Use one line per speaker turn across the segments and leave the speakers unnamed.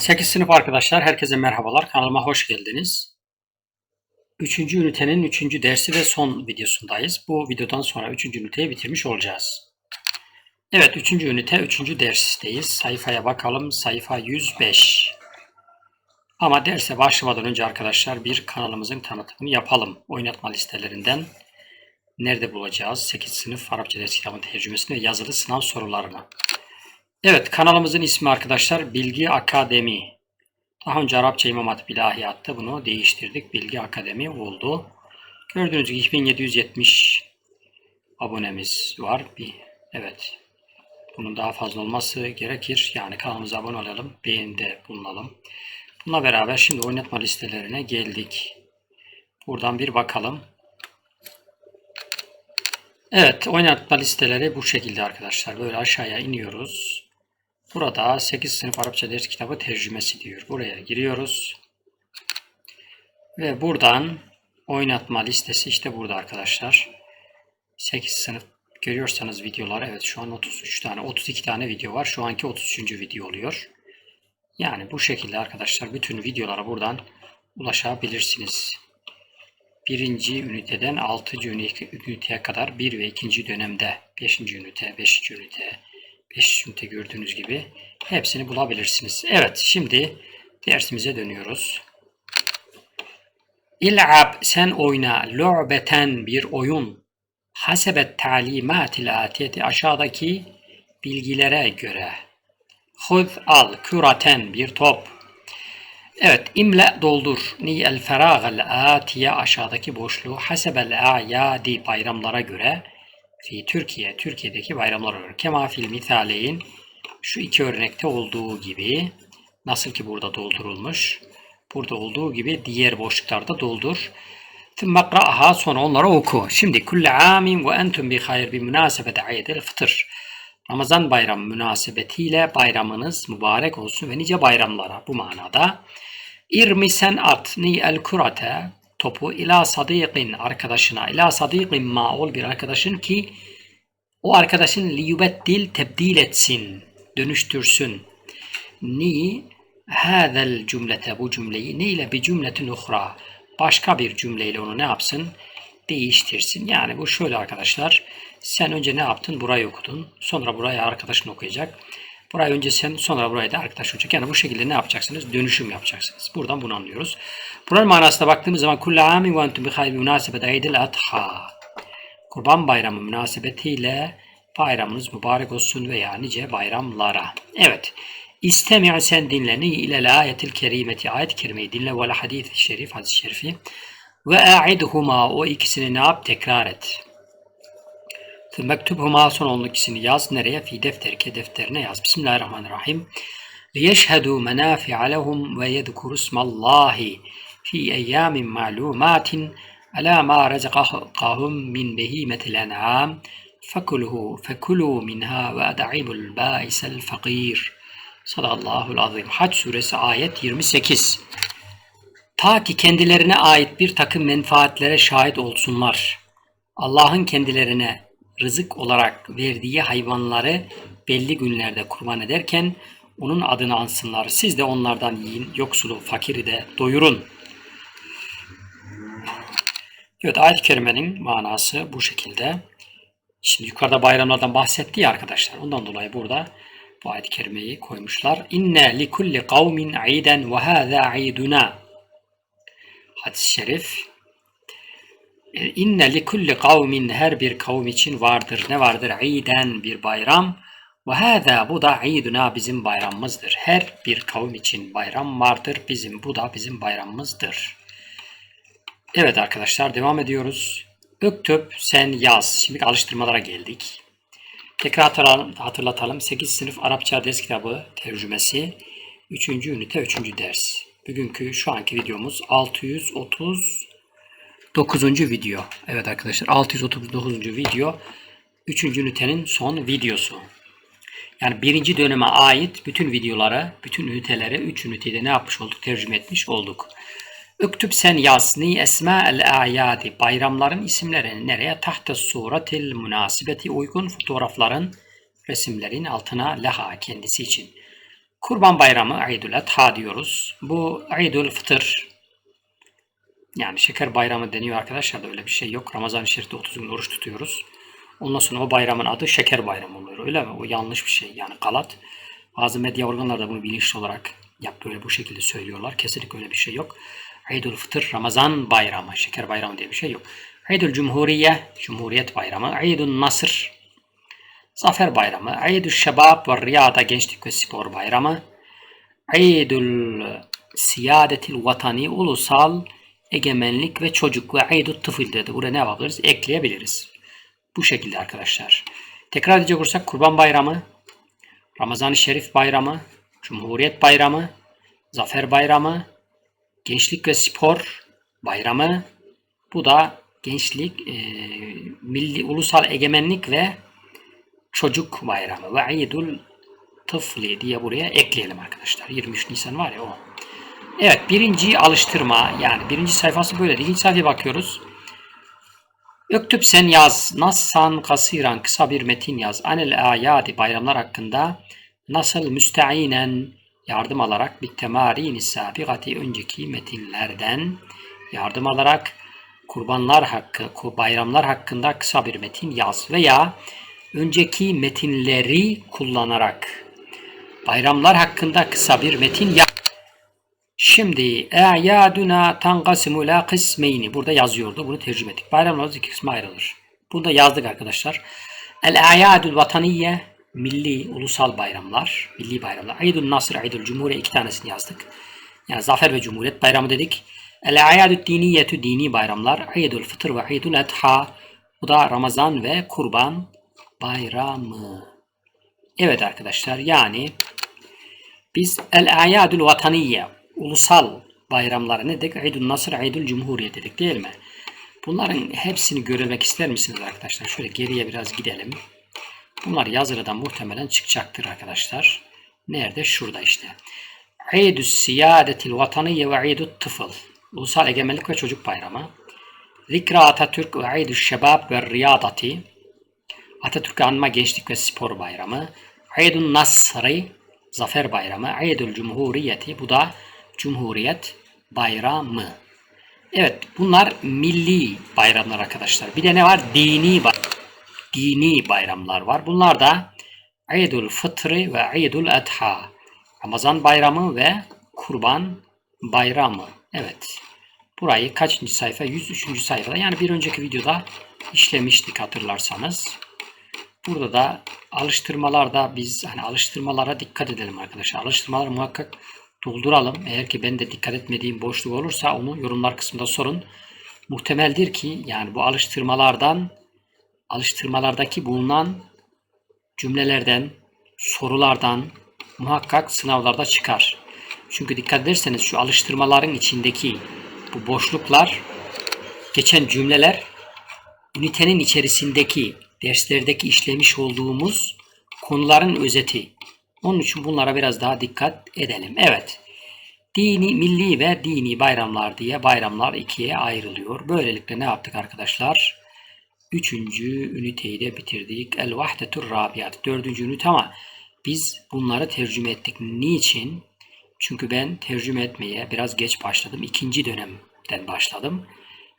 8 sınıf arkadaşlar, herkese merhabalar. Kanalıma hoş geldiniz. 3. ünitenin 3. dersi ve son videosundayız. Bu videodan sonra 3. üniteyi bitirmiş olacağız. Evet, 3. ünite 3. dersteyiz. Sayfaya bakalım. Sayfa 105. Ama derse başlamadan önce arkadaşlar bir kanalımızın tanıtımını yapalım. Oynatma listelerinden nerede bulacağız? 8 sınıf Arapça ders kitabının tercümesini ve yazılı sınav sorularını. Evet kanalımızın ismi arkadaşlar Bilgi Akademi. Daha önce Arapça İmam Hatip İlahiyattı. Bunu değiştirdik. Bilgi Akademi oldu. Gördüğünüz gibi 2770 abonemiz var. Bir, evet. Bunun daha fazla olması gerekir. Yani kanalımıza abone olalım. Beğenide bulunalım. Bununla beraber şimdi oynatma listelerine geldik. Buradan bir bakalım. Evet oynatma listeleri bu şekilde arkadaşlar. Böyle aşağıya iniyoruz. Burada 8 sınıf Arapça ders kitabı tercümesi diyor. Buraya giriyoruz. Ve buradan oynatma listesi işte burada arkadaşlar. 8 sınıf görüyorsanız videoları evet şu an 33 tane 32 tane video var. Şu anki 33. video oluyor. Yani bu şekilde arkadaşlar bütün videolara buradan ulaşabilirsiniz. Birinci üniteden 6. üniteye kadar 1 ve 2. dönemde 5. ünite, 5. ünite, 5 ünite gördüğünüz gibi hepsini bulabilirsiniz. Evet şimdi dersimize dönüyoruz. İl'ab sen oyna lu'beten bir oyun hasebet talimatil atiyeti aşağıdaki bilgilere göre. Hud al küraten bir top. Evet imle doldur. Ni el feragel atiye aşağıdaki boşluğu hasebel a'yadi bayramlara göre fi Türkiye, Türkiye'deki bayramlar olarak. Kema fil misaleyin şu iki örnekte olduğu gibi nasıl ki burada doldurulmuş. Burada olduğu gibi diğer boşluklarda doldur. Tümmekra'aha sonra onları oku. Şimdi kulle amin ve entum bi hayr bi münasebete ayedel fıtır. Ramazan bayramı münasebetiyle bayramınız mübarek olsun ve nice bayramlara bu manada. İrmisen at ni el kurate topu ila sadiqin arkadaşına ila sadiqin ma ol bir arkadaşın ki o arkadaşın liyubeddil tebdil etsin dönüştürsün. Ni hadel cümlete bu cümleyi ne ile bir cümletin uhra başka bir cümleyle onu ne yapsın? Değiştirsin. Yani bu şöyle arkadaşlar sen önce ne yaptın? Burayı okudun. Sonra burayı arkadaşın okuyacak Burayı önce sen sonra burayı da arkadaş olacak. Yani bu şekilde ne yapacaksınız? Dönüşüm yapacaksınız. Buradan bunu anlıyoruz. Buranın manasına baktığımız zaman kulle amin ve entum bi hayri münasebet eydil adha. Kurban bayramı münasebetiyle bayramınız mübarek olsun veya nice bayramlara. Evet. İstemi' sen dinle. Ni ile ayetil kerimeti. Ayet-i kerimeyi dinle. Ve hadis-i şerif, hadis-i şerifi. Ve a'idhuma. O ikisini ne yap? Tekrar et. Mektubhuma son onun ikisini yaz. Nereye? Fi defterke defterine yaz. Bismillahirrahmanirrahim. لِيَشْهَدُوا مَنَافِعَ لَهُمْ وَيَذْكُرُوا اسْمَ اللّٰهِ فِي اَيَّامٍ مَعْلُومَاتٍ عَلَى مَا رَزَقَهُمْ مِنْ بَهِيمَةِ الْاَنْعَامِ فَكُلُوا فَكُلُوا مِنْهَا وَاَدَعِمُوا الْبَائِسَ الْفَقِيرِ Sadallahul azim. Hac suresi ayet 28. Ta ki kendilerine ait bir takım menfaatlere şahit olsunlar. Allah'ın kendilerine rızık olarak verdiği hayvanları belli günlerde kurban ederken onun adını ansınlar. Siz de onlardan yiyin, yoksulu, fakiri de doyurun. Evet ayet-i kerimenin manası bu şekilde. Şimdi yukarıda bayramlardan bahsetti ya arkadaşlar. Ondan dolayı burada bu ayet-i kerimeyi koymuşlar. İnne li kulli kavmin iden ve hâzâ iduna. Hadis-i şerif İnne li kulli kavmin her bir kavim için vardır. Ne vardır? İden bir bayram. Ve hâzâ bu da iduna bizim bayramımızdır. Her bir kavim için bayram vardır. Bizim bu da bizim bayramımızdır. Evet arkadaşlar devam ediyoruz. Öktüp sen yaz. Şimdi alıştırmalara geldik. Tekrar hatırlatalım. 8 sınıf Arapça ders kitabı tercümesi. 3. ünite 3. ders. Bugünkü şu anki videomuz 630 9. video. Evet arkadaşlar 639. video 3. ünitenin son videosu. Yani birinci döneme ait bütün videoları, bütün üniteleri 3 ünitede ne yapmış olduk? Tercüme etmiş olduk. Üktüb sen yaz ni esma el ayadi bayramların isimlerini nereye? Tahta suratil münasibeti uygun fotoğrafların resimlerin altına leha kendisi için. Kurban Bayramı Eidül Adha diyoruz. Bu Eidül Fıtır yani şeker bayramı deniyor arkadaşlar da öyle bir şey yok. Ramazan-ı Şerif'te 30 gün oruç tutuyoruz. Ondan sonra o bayramın adı şeker bayramı oluyor öyle mi? O yanlış bir şey yani galat. Bazı medya organları da bunu bilinçli olarak yap böyle bu şekilde söylüyorlar. Kesinlikle öyle bir şey yok. Eidül Fıtır Ramazan bayramı, şeker bayramı diye bir şey yok. Eidül Cumhuriye, Cumhuriyet bayramı. Eidül Nasır, Zafer bayramı. Eidül Şebab ve Riyada Gençlik ve Spor bayramı. Eidül Siyadetil Vatani Ulusal Egemenlik ve Çocuk ve Eidül Tıfıl dedi. Buraya ne yapabiliriz? Ekleyebiliriz. Bu şekilde arkadaşlar. Tekrar edecek olursak Kurban Bayramı, Ramazan-ı Şerif Bayramı, Cumhuriyet Bayramı, Zafer Bayramı, Gençlik ve Spor Bayramı. Bu da gençlik, e, milli, ulusal egemenlik ve çocuk bayramı ve Eidül Tıfli diye buraya ekleyelim arkadaşlar. 23 Nisan var ya o. Evet birinci alıştırma yani birinci sayfası böyle. İkinci sayfaya bakıyoruz. Öktüp sen yaz. Nassan kasiran kısa bir metin yaz. Anel ayadi bayramlar hakkında nasıl müsteinen yardım alarak bir temarini sabigati önceki metinlerden yardım alarak kurbanlar hakkı, bayramlar hakkında kısa bir metin yaz veya önceki metinleri kullanarak bayramlar hakkında kısa bir metin yaz. Şimdi e'yaduna tanqasimu la kısmeyni. Burada yazıyordu. Bunu tercüme ettik. Bayramlarımız iki kısma ayrılır. Bunu da yazdık arkadaşlar. El-a'yadul vataniye milli, ulusal bayramlar, milli bayramlar. Eidul Nasr, Eidul Cumhuriye iki tanesini yazdık. Yani Zafer ve Cumhuriyet bayramı dedik. El-a'yadud diniyetü dini bayramlar. Eidul Fıtır ve Eidul Adha. Bu da Ramazan ve Kurban bayramı. Evet arkadaşlar yani biz el-a'yadul vataniye ulusal bayramları ne dedik? Eidül Nasr, Eidül Cumhuriye dedik değil mi? Bunların hepsini görmek ister misiniz arkadaşlar? Şöyle geriye biraz gidelim. Bunlar yazılıdan muhtemelen çıkacaktır arkadaşlar. Nerede? Şurada işte. Eidü siyadetil vataniye ve eidü tıfıl. Ulusal Egemenlik ve Çocuk Bayramı. Zikra Atatürk ve Eidü Şebab ve Riyadati. Atatürk'ü anma gençlik ve spor bayramı. Eidül Nasri Zafer Bayramı. Eidül Cumhuriyeti. Bu da Cumhuriyet Bayramı. Evet bunlar milli bayramlar arkadaşlar. Bir de ne var? Dini bay dini bayramlar var. Bunlar da Eidül Fıtri ve Eidül Adha. Ramazan bayramı ve Kurban bayramı. Evet. Burayı kaçıncı sayfa? 103. sayfada. Yani bir önceki videoda işlemiştik hatırlarsanız. Burada da alıştırmalarda biz hani alıştırmalara dikkat edelim arkadaşlar. Alıştırmaları muhakkak dolduralım. Eğer ki ben de dikkat etmediğim boşluk olursa onu yorumlar kısmında sorun. Muhtemeldir ki yani bu alıştırmalardan alıştırmalardaki bulunan cümlelerden, sorulardan muhakkak sınavlarda çıkar. Çünkü dikkat ederseniz şu alıştırmaların içindeki bu boşluklar, geçen cümleler ünitenin içerisindeki derslerdeki işlemiş olduğumuz konuların özeti. Onun için bunlara biraz daha dikkat edelim. Evet. Dini, milli ve dini bayramlar diye bayramlar ikiye ayrılıyor. Böylelikle ne yaptık arkadaşlar? Üçüncü üniteyi de bitirdik. El vahdetur rabiat. Dördüncü ünite ama biz bunları tercüme ettik. Niçin? Çünkü ben tercüme etmeye biraz geç başladım. İkinci dönemden başladım.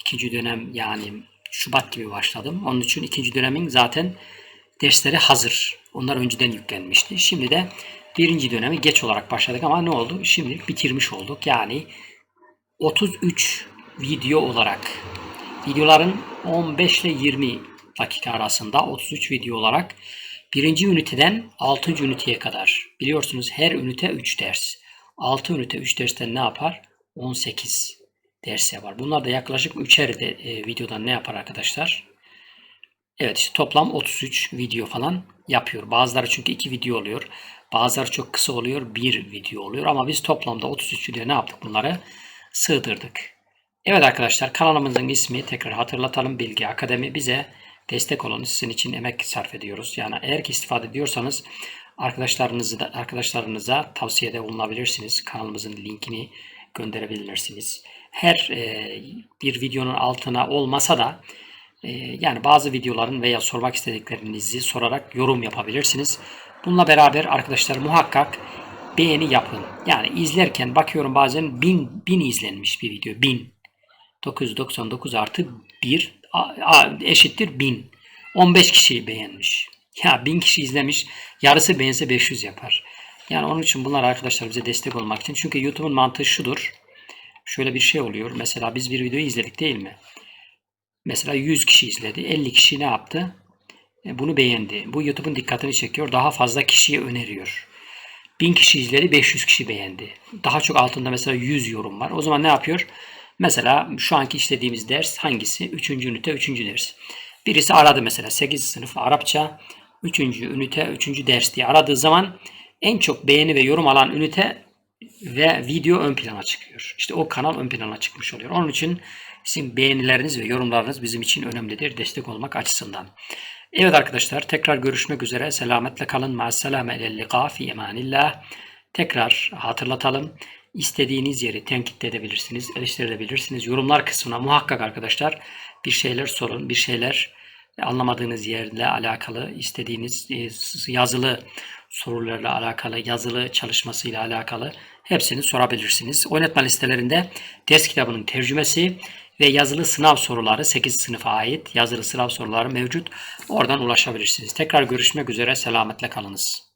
İkinci dönem yani Şubat gibi başladım. Onun için ikinci dönemin zaten dersleri hazır. Onlar önceden yüklenmişti. Şimdi de birinci dönemi geç olarak başladık ama ne oldu? Şimdi bitirmiş olduk. Yani 33 video olarak videoların 15 ile 20 dakika arasında 33 video olarak birinci üniteden 6. üniteye kadar biliyorsunuz her ünite 3 ders. 6 ünite 3 dersten ne yapar? 18 ders yapar. Bunlar da yaklaşık 3'er de e, videodan ne yapar arkadaşlar? Evet işte toplam 33 video falan yapıyor. Bazıları çünkü 2 video oluyor. Bazıları çok kısa oluyor. 1 video oluyor. Ama biz toplamda 33 video ne yaptık bunları? Sığdırdık. Evet arkadaşlar kanalımızın ismi tekrar hatırlatalım. Bilgi Akademi bize destek olun. Sizin için emek sarf ediyoruz. Yani eğer ki istifade ediyorsanız arkadaşlarınızı da arkadaşlarınıza tavsiyede bulunabilirsiniz. Kanalımızın linkini gönderebilirsiniz. Her e, bir videonun altına olmasa da yani bazı videoların veya sormak istediklerinizi sorarak yorum yapabilirsiniz. Bununla beraber arkadaşlar muhakkak beğeni yapın. Yani izlerken bakıyorum bazen 1000 bin izlenmiş bir video. 1000. 999 artı 1 a- a- eşittir 1000. 15 kişi beğenmiş. Ya 1000 kişi izlemiş. Yarısı beğense 500 yapar. Yani onun için bunlar arkadaşlar bize destek olmak için. Çünkü YouTube'un mantığı şudur. Şöyle bir şey oluyor. Mesela biz bir videoyu izledik değil mi? Mesela 100 kişi izledi. 50 kişi ne yaptı? E, Bunu beğendi. Bu YouTube'un dikkatini çekiyor. Daha fazla kişiye öneriyor. 1000 kişi izledi, 500 kişi beğendi. Daha çok altında mesela 100 yorum var. O zaman ne yapıyor? Mesela şu anki işlediğimiz ders hangisi? 3. ünite 3. ders. Birisi aradı mesela 8. sınıf Arapça 3. ünite 3. ders diye aradığı zaman en çok beğeni ve yorum alan ünite ve video ön plana çıkıyor. İşte o kanal ön plana çıkmış oluyor. Onun için sizin beğenileriniz ve yorumlarınız bizim için önemlidir destek olmak açısından. Evet arkadaşlar tekrar görüşmek üzere. Selametle kalın. Ma'asselame ilellika fi emanillah. Tekrar hatırlatalım. İstediğiniz yeri tenkit edebilirsiniz, eleştirebilirsiniz. Yorumlar kısmına muhakkak arkadaşlar bir şeyler sorun, bir şeyler anlamadığınız yerle alakalı, istediğiniz e, yazılı sorularla alakalı, yazılı çalışmasıyla alakalı hepsini sorabilirsiniz. Oynatma listelerinde ders kitabının tercümesi ve yazılı sınav soruları 8 sınıfa ait yazılı sınav soruları mevcut. Oradan ulaşabilirsiniz. Tekrar görüşmek üzere. Selametle kalınız.